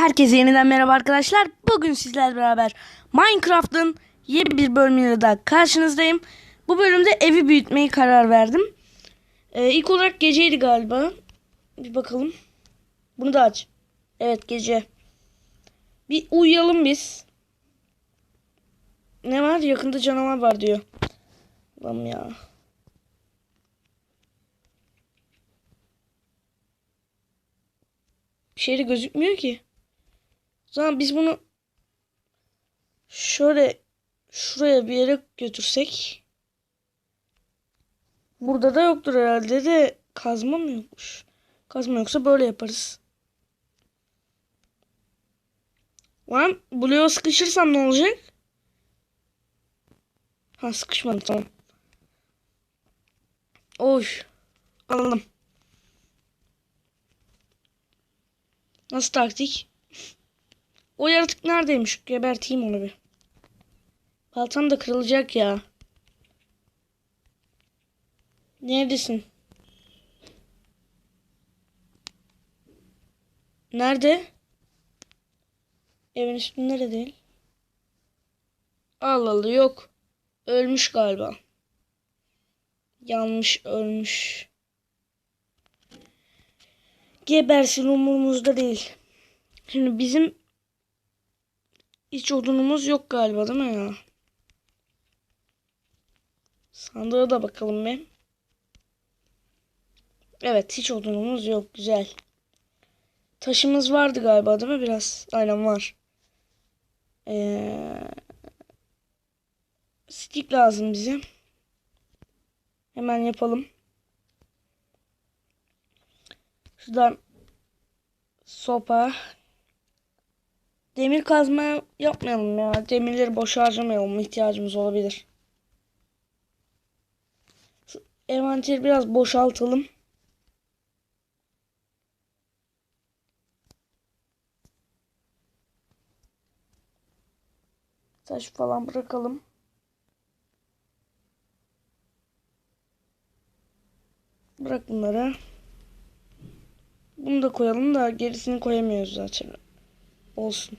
Herkese yeniden merhaba arkadaşlar. Bugün sizlerle beraber Minecraft'ın yeni bir bölümüyle daha karşınızdayım. Bu bölümde evi büyütmeyi karar verdim. Ee, ilk olarak geceydi galiba. Bir bakalım. Bunu da aç. Evet gece. Bir uyuyalım biz. Ne var? Yakında canavar var diyor. Lan ya. Bir şey de gözükmüyor ki. Zaman biz bunu şöyle şuraya bir yere götürsek. Burada da yoktur herhalde de kazma mı yokmuş? Kazma yoksa böyle yaparız. Lan bloğa sıkışırsam ne olacak? Ha sıkışmadı tamam. Oy. Alalım. Nasıl taktik? O yaratık neredeymiş? Geberteyim onu bir. Baltam da kırılacak ya. Neredesin? Nerede? Evin üstünde de değil. Allah Allah yok. Ölmüş galiba. Yanmış ölmüş. Gebersin umurumuzda değil. Şimdi bizim hiç odunumuz yok galiba değil mi ya? Sandığa da bakalım bir. Evet hiç odunumuz yok. Güzel. Taşımız vardı galiba değil mi biraz? Aynen var. Ee, stick lazım bize. Hemen yapalım. Şuradan sopa. Demir kazma yapmayalım ya. Demirleri boş harcamayalım. İhtiyacımız olabilir. Envanteri biraz boşaltalım. Taş falan bırakalım. Bırak bunları. Bunu da koyalım da gerisini koyamıyoruz zaten. Olsun.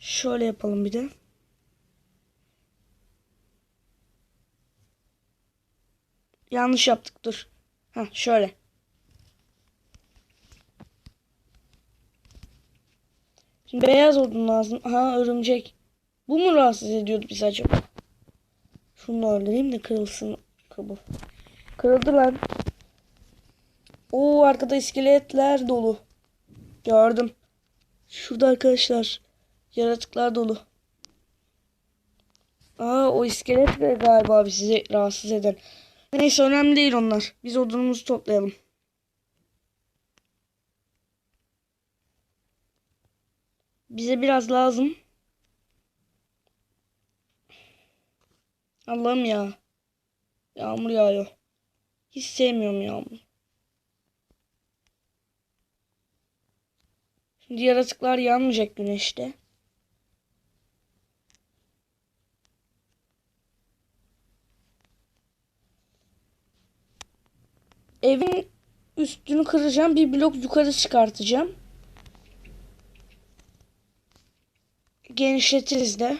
Şöyle yapalım bir de. Yanlış yaptık dur. Ha şöyle. Şimdi beyaz odun lazım. Ha örümcek. Bu mu rahatsız ediyordu bizi acaba? Şunu öldüreyim de kırılsın kabul. Kırıldı lan. Oo arkada iskeletler dolu. Gördüm. Şurada arkadaşlar yaratıklar dolu. Aa o iskelet de galiba bizi rahatsız eden. Neyse önemli değil onlar. Biz odunumuzu toplayalım. Bize biraz lazım. Allah'ım ya. Yağmur yağıyor. Hiç sevmiyorum yağmur. Şimdi yaratıklar yanmayacak güneşte. Evin üstünü kıracağım. Bir blok yukarı çıkartacağım. Genişletiriz de.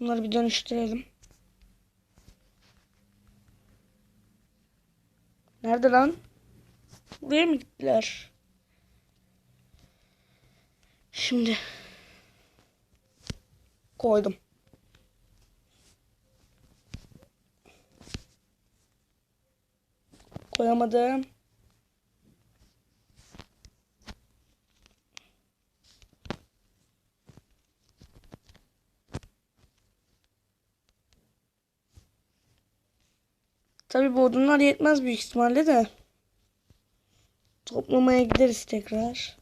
Bunları bir dönüştürelim. Nerede lan? Buraya mı gittiler? Şimdi koydum. Koyamadım. Tabii bu odunlar yetmez büyük ihtimalle de. Toplamaya gideriz tekrar.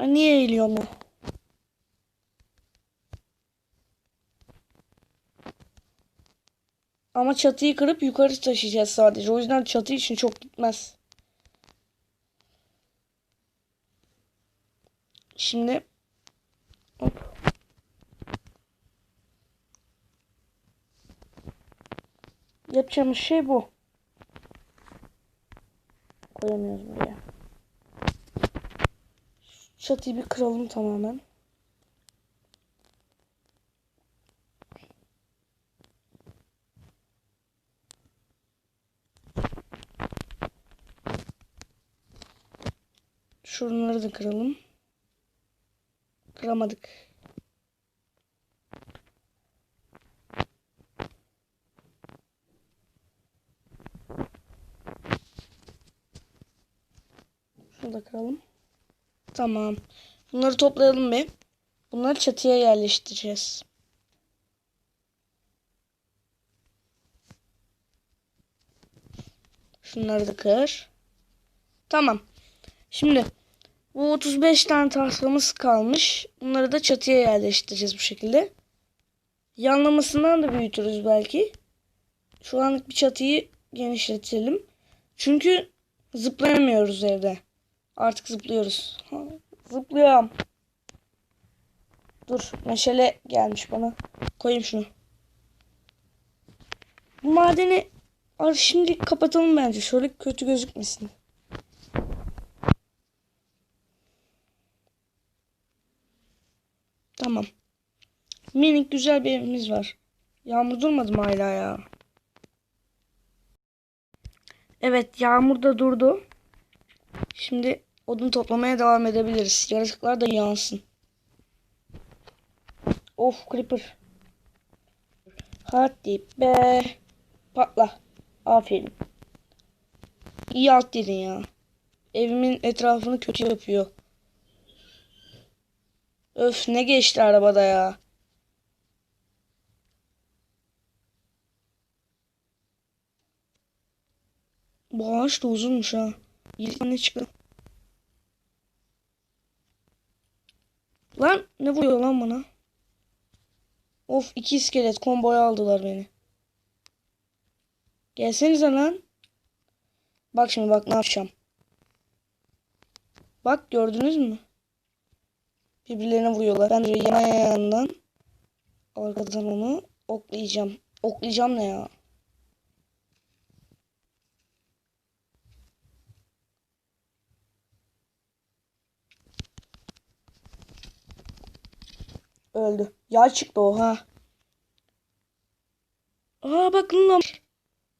Niye eğiliyor mu? Ama çatıyı kırıp yukarı taşıyacağız sadece. O yüzden çatı için çok gitmez. Şimdi hop. Yapacağımız şey bu. Koyamıyoruz buraya. Çatıyı bir kıralım tamamen. Şunları da kıralım. Kıramadık. Şunu da kıralım. Tamam. Bunları toplayalım bir. Bunları çatıya yerleştireceğiz. Şunları da kır. Tamam. Şimdi bu 35 tane tahtamız kalmış. Bunları da çatıya yerleştireceğiz bu şekilde. Yanlamasından da büyütürüz belki. Şu anlık bir çatıyı genişletelim. Çünkü zıplayamıyoruz evde. Artık zıplıyoruz. Zıplıyorum. Dur meşale gelmiş bana. Koyayım şunu. Bu madeni Ar şimdi kapatalım bence. Şöyle kötü gözükmesin. Tamam. Minik güzel bir evimiz var. Yağmur durmadı mı hala ya? Evet yağmur da durdu. Şimdi odun toplamaya devam edebiliriz. Yaratıklar da yansın. Of creeper. Hadi be. Patla. Aferin. İyi alt dedin ya. Evimin etrafını kötü yapıyor. Öf ne geçti arabada ya. Bu ağaç da uzunmuş ha. İlk ne çıktı? Lan ne vuruyor lan bana? Of iki iskelet komboya aldılar beni. Gelsenize lan. Bak şimdi bak ne yapacağım. Bak gördünüz mü? Birbirlerine vuruyorlar. Ben de yana yandan arkadan onu oklayacağım. Oklayacağım ne ya? Öldü. Yağ çıktı o ha. Aa bakın lan.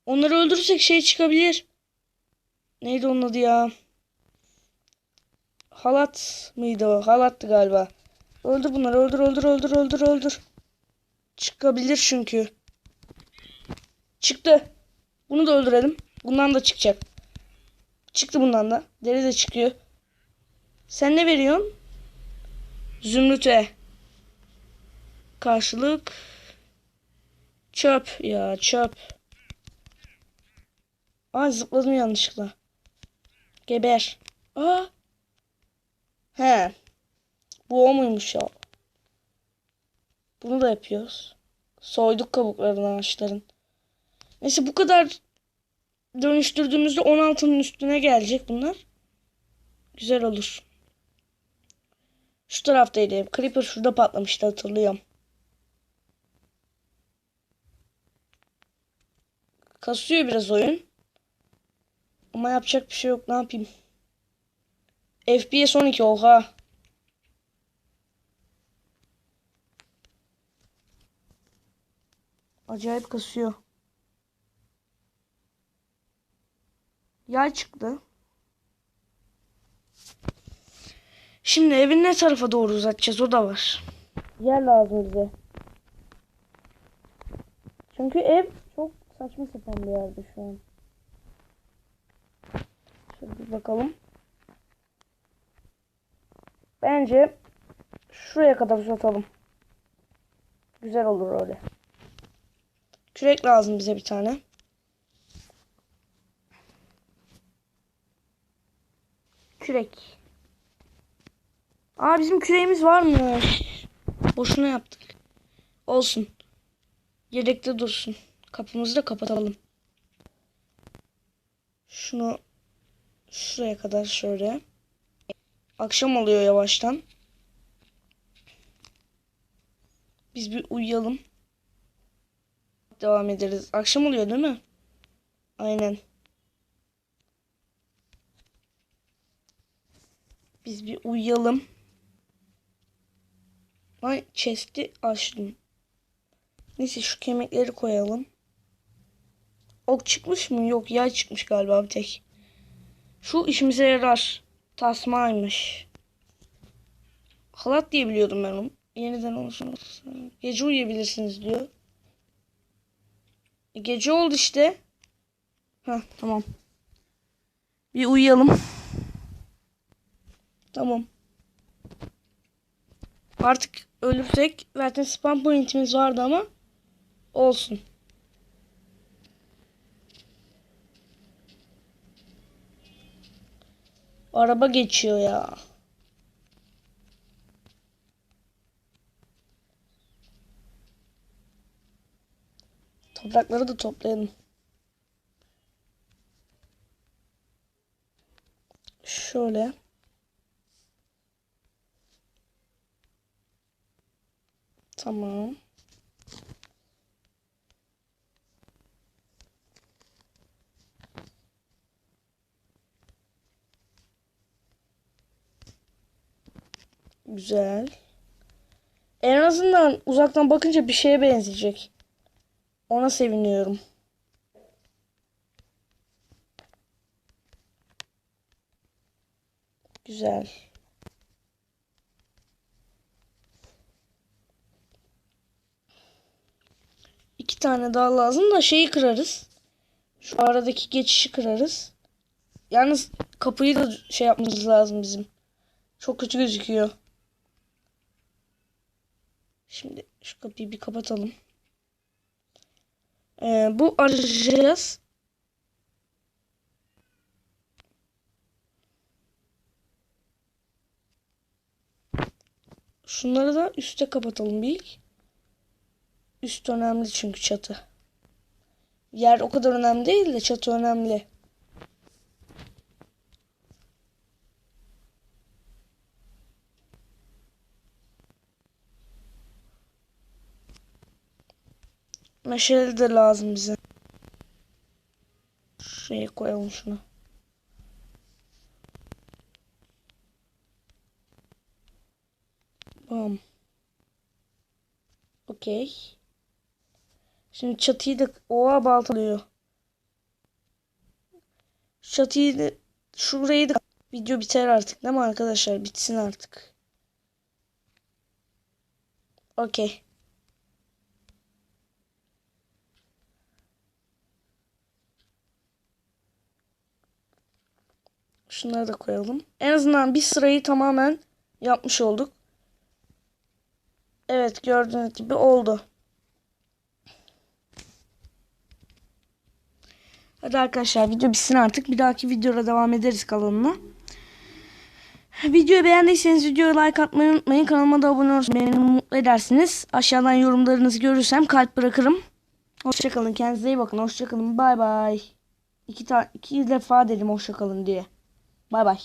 Onları öldürürsek şey çıkabilir. Neydi onun adı ya? Halat mıydı o? Halattı galiba. Öldür bunları. Öldür öldür öldür öldür öldür. Çıkabilir çünkü. Çıktı. Bunu da öldürelim. Bundan da çıkacak. Çıktı bundan da. Deri de çıkıyor. Sen ne veriyorsun? Zümrüte. Karşılık. Çöp ya çöp. Aa zıpladım yanlışlıkla. Geber. Aa. He. Bu o muymuş ya? Bunu da yapıyoruz. Soyduk kabuklarını ağaçların. Neyse bu kadar dönüştürdüğümüzde 16'nın üstüne gelecek bunlar. Güzel olur. Şu taraftaydı. Creeper şurada patlamıştı hatırlıyorum. Kasıyor biraz oyun. Ama yapacak bir şey yok. Ne yapayım? FPS 12 oha. Acayip kasıyor. Yay çıktı. Şimdi evin ne tarafa doğru uzatacağız o da var. Yer lazım bize. Çünkü ev çok saçma sapan bir yerde şu an. Şöyle bir bakalım. Bence şuraya kadar uzatalım. Güzel olur öyle. Kürek lazım bize bir tane. Kürek. Aa bizim küreğimiz var mı? Boşuna yaptık. Olsun. Yedekte dursun. Kapımızı da kapatalım. Şunu şuraya kadar şöyle. Akşam oluyor yavaştan. Biz bir uyuyalım. Devam ederiz. Akşam oluyor değil mi? Aynen. Biz bir uyuyalım. Ay chest'i açtım. Neyse şu kemikleri koyalım. Ok çıkmış mı? Yok yay çıkmış galiba bir tek. Şu işimize yarar. Tasmaymış. Halat diye biliyordum ben onu. Yeniden oluşum. Gece uyuyabilirsiniz diyor. E, gece oldu işte. Ha tamam. Bir uyuyalım. Tamam. Artık ölürsek zaten spam pointimiz vardı ama olsun. Araba geçiyor ya. Toprakları da toplayalım. Şöyle. Tamam. Güzel. En azından uzaktan bakınca bir şeye benzeyecek. Ona seviniyorum. Güzel. İki tane daha lazım da şeyi kırarız. Şu aradaki geçişi kırarız. Yalnız kapıyı da şey yapmamız lazım bizim. Çok kötü gözüküyor. Şimdi şu kapıyı bir kapatalım. Ee, bu arayacağız. Şunları da üste kapatalım bir. Üst önemli çünkü çatı. Yer o kadar önemli değil de çatı önemli. Meşale de lazım bize. Şuraya koyalım şunu. Bam. Okey. Şimdi çatıyı da oğa baltalıyor. Çatıyı da şurayı da video biter artık değil mi arkadaşlar? Bitsin artık. Okey. Şunları da koyalım. En azından bir sırayı tamamen yapmış olduk. Evet gördüğünüz gibi oldu. Hadi arkadaşlar video bitsin artık. Bir dahaki videoda devam ederiz kalanına. Videoyu beğendiyseniz videoya like atmayı unutmayın. Kanalıma da abone olursanız beni mutlu edersiniz. Aşağıdan yorumlarınızı görürsem kalp bırakırım. Hoşçakalın. Kendinize iyi bakın. Hoşçakalın. Bay bay. İki, iki defa dedim hoşçakalın diye. Bay bay.